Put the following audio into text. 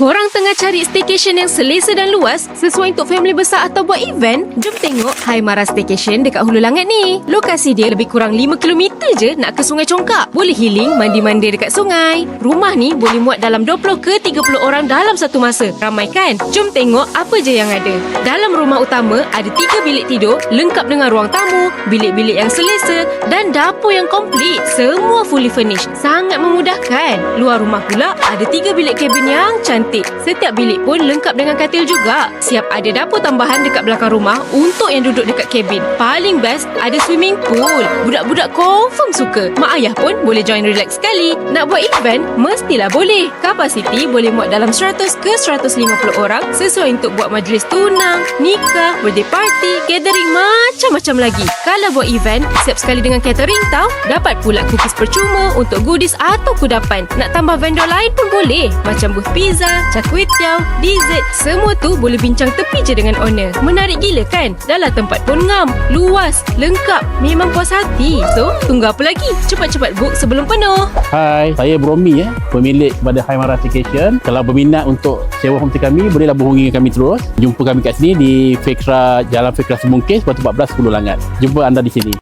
Korang tengah cari staycation yang selesa dan luas sesuai untuk family besar atau buat event? Jom tengok Hai Mara Staycation dekat Hulu Langit ni. Lokasi dia lebih kurang 5 km je nak ke Sungai Congkak. Boleh healing, mandi-mandi dekat sungai. Rumah ni boleh muat dalam 20 ke 30 orang dalam satu masa. Ramai kan? Jom tengok apa je yang ada. Dalam rumah utama ada 3 bilik tidur lengkap dengan ruang tamu, bilik-bilik yang selesa dan dapur yang komplit. Semua fully furnished. Sangat memudahkan. Luar rumah pula ada 3 bilik kabin yang cantik. Setiap bilik pun lengkap dengan katil juga. Siap ada dapur tambahan dekat belakang rumah untuk yang duduk dekat kabin. Paling best ada swimming pool. Budak-budak confirm suka. Mak ayah pun boleh join relax sekali. Nak buat event mestilah boleh. Kapasiti boleh muat dalam 100 ke 150 orang sesuai untuk buat majlis tunang, nikah, birthday party, gathering macam-macam lagi. Kalau buat event, siap sekali dengan catering tau. Dapat pula cookies percuma untuk goodies atau kudapan. Nak tambah vendor lain pun boleh. Macam booth pizza, cakwetiau, dessert. Semua tu boleh bincang tepi je dengan owner. Menarik gila kan? Dalam tempat pun ngam. Luas, lengkap. Memang puas hati. So, tunggu apa lagi? Cepat-cepat book sebelum penuh. Hai, saya Bromi eh, pemilik kepada Haimara Staycation. Kalau berminat untuk sewa homestay kami, bolehlah berhubungi kami terus. Jumpa kami kat sini di Fekra Jalan Fekra Semungkis, Batu 14 Hulu Langat. Jumpa anda di sini.